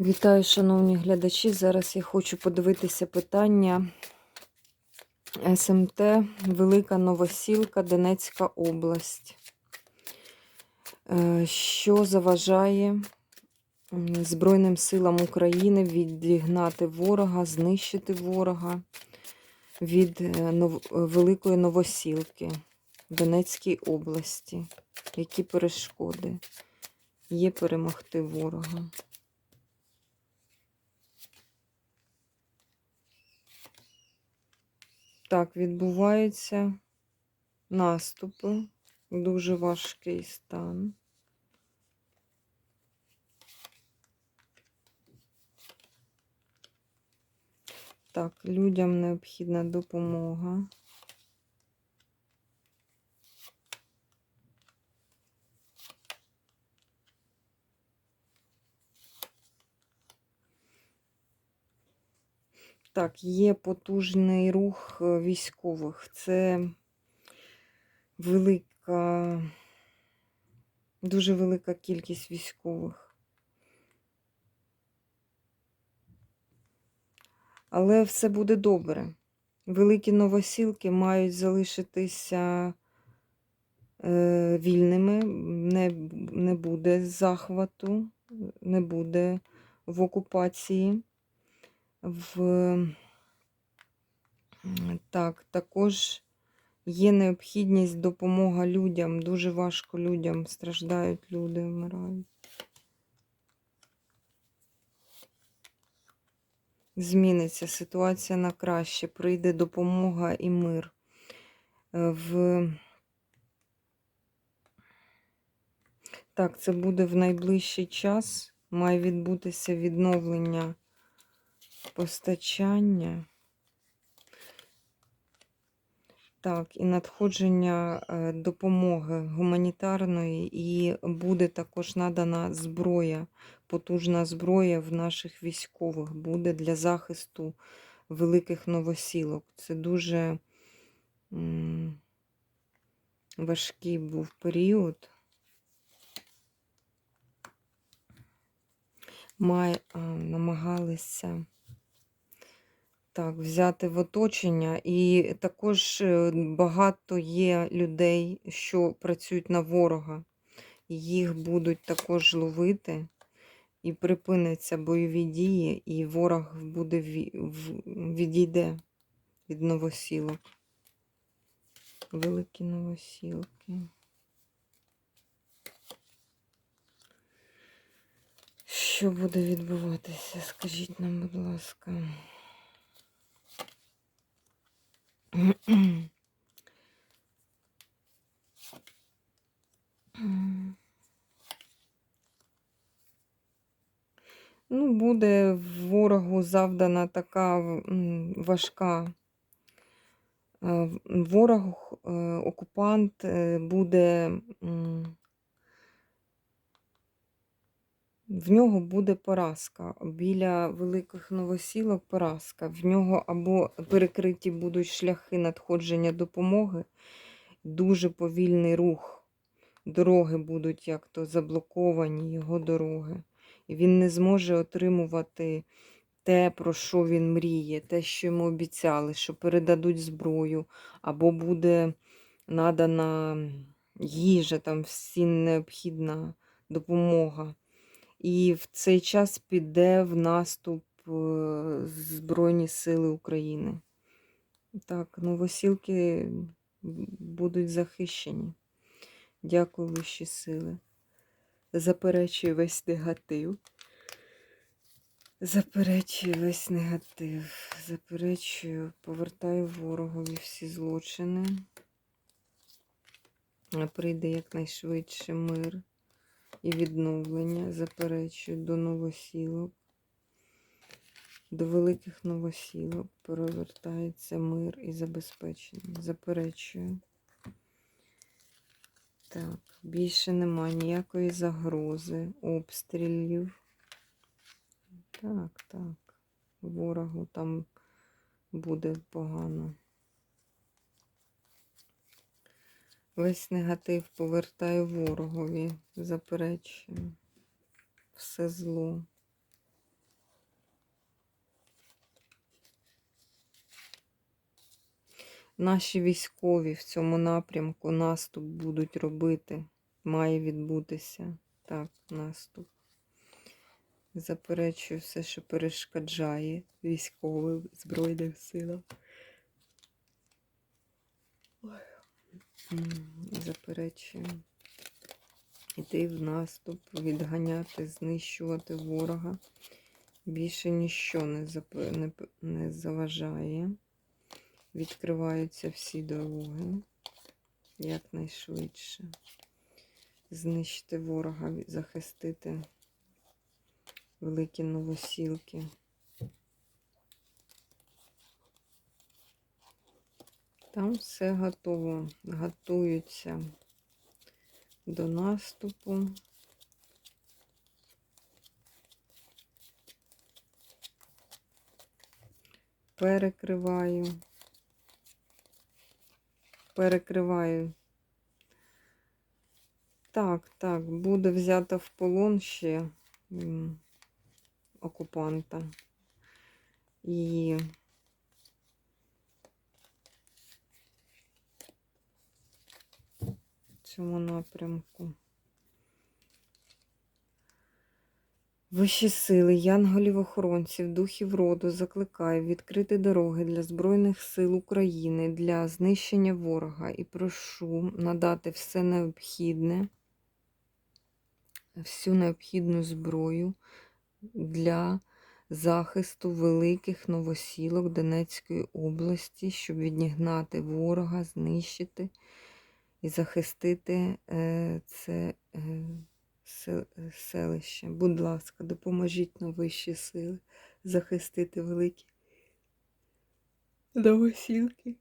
Вітаю, шановні глядачі. Зараз я хочу подивитися питання СМТ Велика Новосілка, Донецька область. Е, Що заважає Збройним силам України відігнати ворога, знищити ворога від е, Великої Новосілки в Донецькій області? Які перешкоди є перемогти ворога? Так, відбуваються наступи, дуже важкий стан. Так, людям необхідна допомога. Так, є потужний рух е, військових. Це велика, дуже велика кількість військових. Але все буде добре. Великі новосілки мають залишитися е, вільними, не, не буде захвату, не буде в окупації. В... Так, також є необхідність допомога людям. Дуже важко людям страждають люди, вмирають. Зміниться ситуація на краще, прийде допомога і мир. Е, В... Так, це буде в найближчий час. Має відбутися відновлення постачання. Так, і надходження е, допомоги гуманітарної, і буде також надана зброя, потужна зброя в наших військових буде для захисту великих новосілок. Це дуже важкий був період. Май, намагалися так, взяти в оточення. І також е, багато є людей, що працюють на ворога. Їх будуть також ловити, і припиняться бойові дії, і ворог буде відійде від новосілок. Великі новосілки. Що буде відбуватися? Скажіть нам, будь ласка. Ну, буде ворогу завдана така важка. е, Ворог, е, окупант е, буде. В нього буде поразка. Біля великих новосілок поразка. В нього або перекриті будуть шляхи надходження допомоги, дуже повільний рух. Дороги будуть як то заблоковані, його дороги. І він не зможе отримувати те, про що він мріє, те, що йому обіцяли, що передадуть зброю, або буде надана їжа, там всі необхідна допомога. І в цей час піде в наступ е, Збройні Сили України. Так, новосілки будуть захищені. Дякую, вищі сили. Заперечую весь негатив. Заперечую весь негатив. Заперечую, повертаю ворогові всі злочини. Прийде якнайшвидше мир і відновлення. Заперечую до новосілок. До великих новосілок перевертається мир і забезпечення. Заперечую. Так, більше нема ніякої загрози, обстрілів. Так, так. Ворогу там буде погано. Весь негатив повертаю ворогові, заперечую все зло. Наші військові в цьому напрямку наступ будуть робити. Має відбутися. Так, наступ. Заперечую все, що перешкоджає військовим Збройних силам. М, Заперечую. Іти в наступ, відганяти, знищувати ворога. Більше ніщо не, зап... не... не заважає. Відкриваються всі дороги якнайшвидше. Знищити ворога, захистити великі новосілки. Там все готово. Готуються до наступу. Перекриваю. Перекриваю. Так, так, буде взято в полон ще окупанта. І цьому напрямку. Вищі сили, янголів-охоронців, духів роду закликаю відкрити дороги для Збройних сил України для знищення ворога і прошу надати все необхідне, всю необхідну зброю для захисту великих новосілок Донецької області, щоб відігнати ворога, знищити і захистити е, це е, селище. Будь ласка, допоможіть на вищі сили захистити великі новосілки.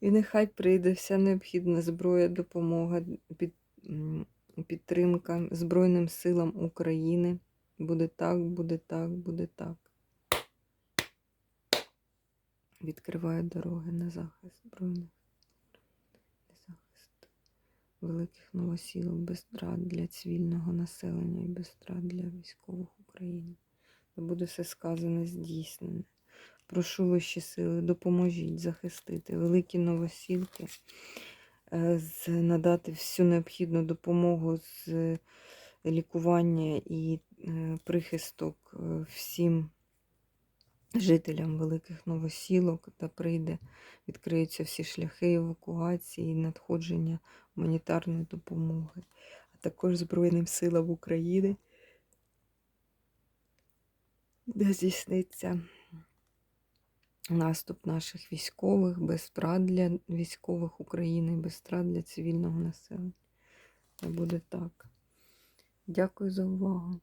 І нехай прийде вся необхідна зброя, допомога, під, підтримка Збройним силам України. Буде так, буде так, буде так. Відкриваю дороги на захист збройних великих новосілок без втрат для цивільного населення і без втрат для військових України. Та буде все сказане, здійснене. Прошу вищі сили, допоможіть захистити великі новосілки, е, надати всю необхідну допомогу з лікування і е, прихисток е, всім жителям великих новосілок та прийде, відкриються всі шляхи евакуації і надходження гуманітарної допомоги, а також Збройним силам України, де здійсниться наступ наших військових без втрат для військових України, без втрат для цивільного населення. Це буде так. Дякую за увагу.